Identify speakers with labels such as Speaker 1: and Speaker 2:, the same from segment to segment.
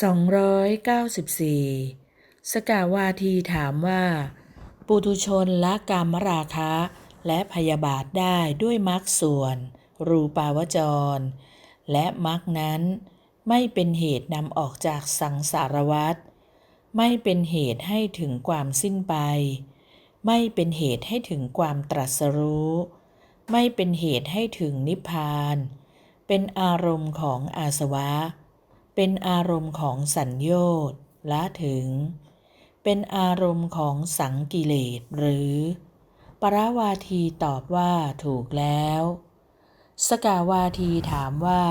Speaker 1: 294 สกาวาทีถามว่า ปุถุชนละกามราคะ และพยาบาทได้ด้วยมรรคส่วน รูปาวจร และมรรคนั้นไม่เป็นเหตุนำออกจากสังสารวัฏไม่เป็นเหตุให้ถึงความสิ้นไป ไม่เป็นเหตุให้ถึงความตรัสรู้ ไม่เป็นเหตุให้ถึงนิพพาน เป็นอารมณ์ของอาสวะ เป็นอารมณ์ของสัญโยชน์ละถึง เป็นอารมณ์ของสังกิเลสหรือ ปราวาทีตอบว่าถูกแล้ว สกาวาทีถามว่า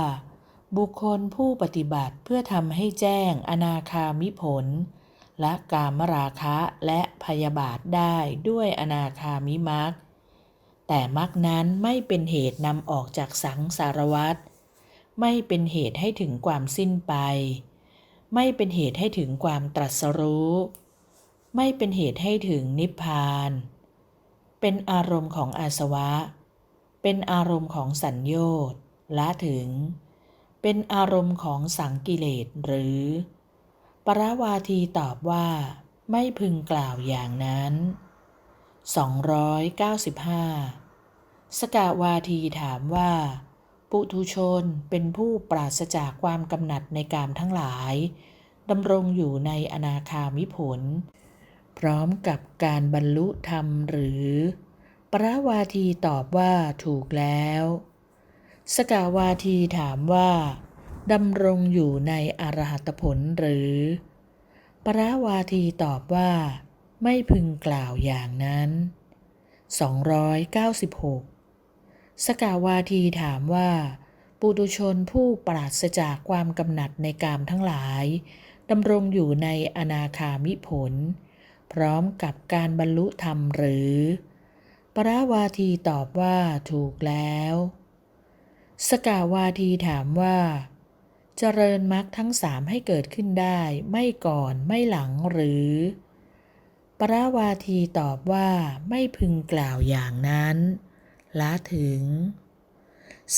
Speaker 1: บุคคลผู้ปฏิบัติเพื่อทำให้แจ้งอนาคามิผล และกามราคะและพยาบาทได้ด้วยอนาคามิมักแต่มักนั้นไม่เป็นเหตุนำออกจากสังสารวัฏ ไม่เป็นเหตุให้ถึงความสิ้นไป ไม่เป็นเหตุให้ถึงความตรัสรู้ ไม่เป็นเหตุให้ถึงนิพพาน เป็นอารมณ์ของอาสวะ เป็นอารมณ์ของสัญโยชน์ละถึง เป็นอารมณ์ของสังกิเลสหรือ ปราวาทีตอบว่า ไม่พึงกล่าวอย่างนั้น 295 สกาวาทีถามว่า ปุถุชนเป็นผู้ปราศจากความกำหนัดในกามทั้งหลายดำรงอยู่ในอนาคามิผล พร้อมกับการบรรลุธรรมหรือ ปราวาทีตอบว่าถูกแล้ว สกาวาทีถามว่าดำรงอยู่ในอรหัตผลหรือ ปราวาทีตอบว่า ไม่พึงกล่าวอย่างนั้น 296 สกาวาทีถามว่า ปุตุชนผู้ปราศจากความกำหนัดในกามทั้งหลายดำรงอยู่ในอนาคามิผล พร้อมกับการบรรลุธรรมหรือ ปราวาทีตอบว่าถูกแล้ว สกาวาทีถามว่า เจริญมรรคทั้งสามให้เกิดขึ้นได้ไม่ก่อนไม่หลังหรือ ปราวาทีตอบว่าไม่พึงกล่าวอย่างนั้น ละถึง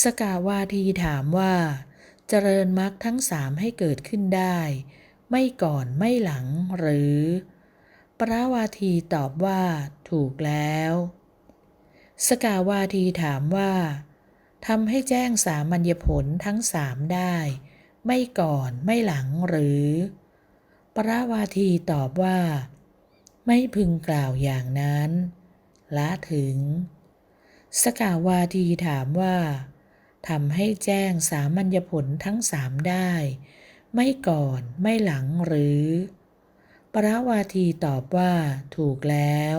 Speaker 1: สกาวาทีถามว่า เจริญมรรคทั้งสามให้เกิดขึ้นได้ ไม่ก่อนไม่หลังหรือ ปราวาทีตอบว่าถูกแล้ว สกาวาทีถามว่าทำให้แจ้งสามัญญผลทั้งสามได้ ไม่ก่อนไม่หลังหรือ ปราวาทีตอบว่า ไม่พึงกล่าวอย่างนั้น ละถึง สกาวาทีถามว่าทำให้แจ้งสามัญญผลทั้งสามได้ ไม่ก่อนไม่หลังหรือ ปราวาทีตอบว่าถูกแล้ว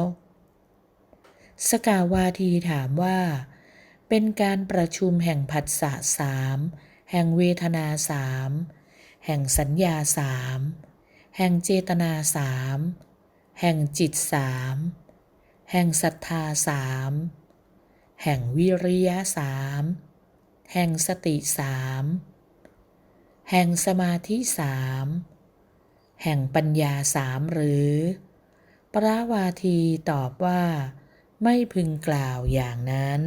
Speaker 1: สกาวาทีถามว่า เป็นการประชุมแห่งผัสสะสามแห่งเวทนาสามแห่งสัญญาสามแห่งเจตนาสามแห่งจิตสามแห่งศรัทธาสาม แห่งวิริยะสามแห่งสติสามแห่งสมาธิสามแห่งปัญญาสามหรือ พระวาทีตอบว่า ไม่พึงกล่าวอย่างนั้น